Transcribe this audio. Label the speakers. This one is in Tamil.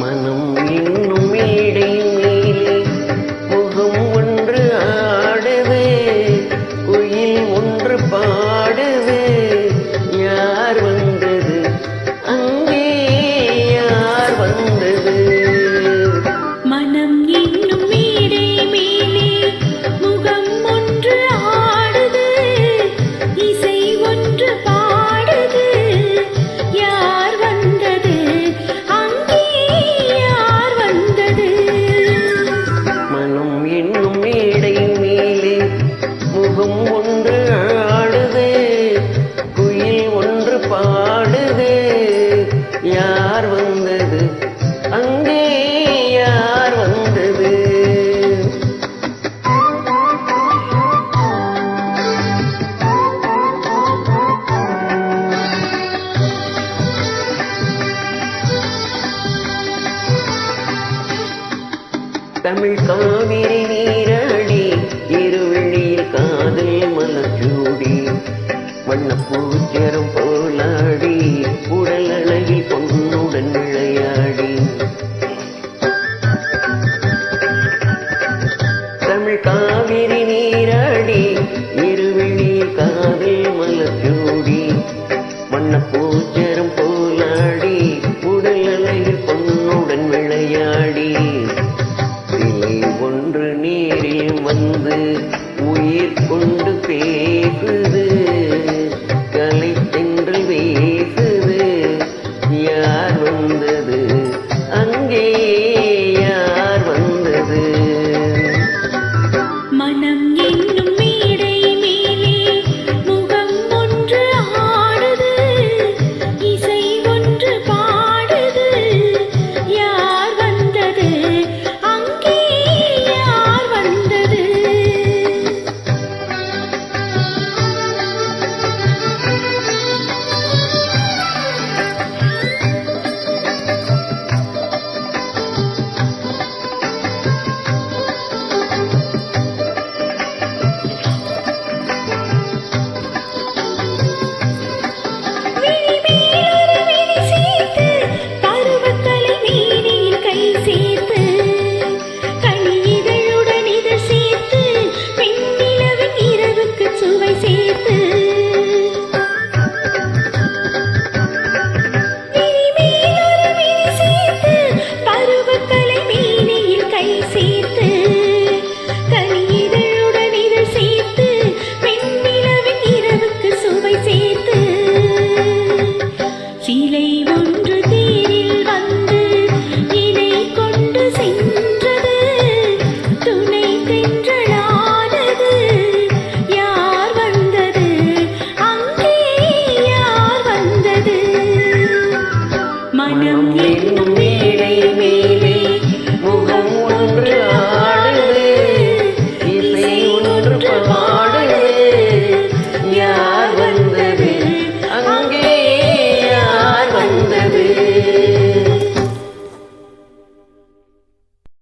Speaker 1: மனம் இன்னும் மேடையில் தமிழ் காவிரி நீராடி இருவெளியில் காதல் மலர் ஜூடி வண்ணப்பூச்சரம் போலாடி உடல் உயிர் கொண்டு
Speaker 2: பேசு Nasıl Mãe.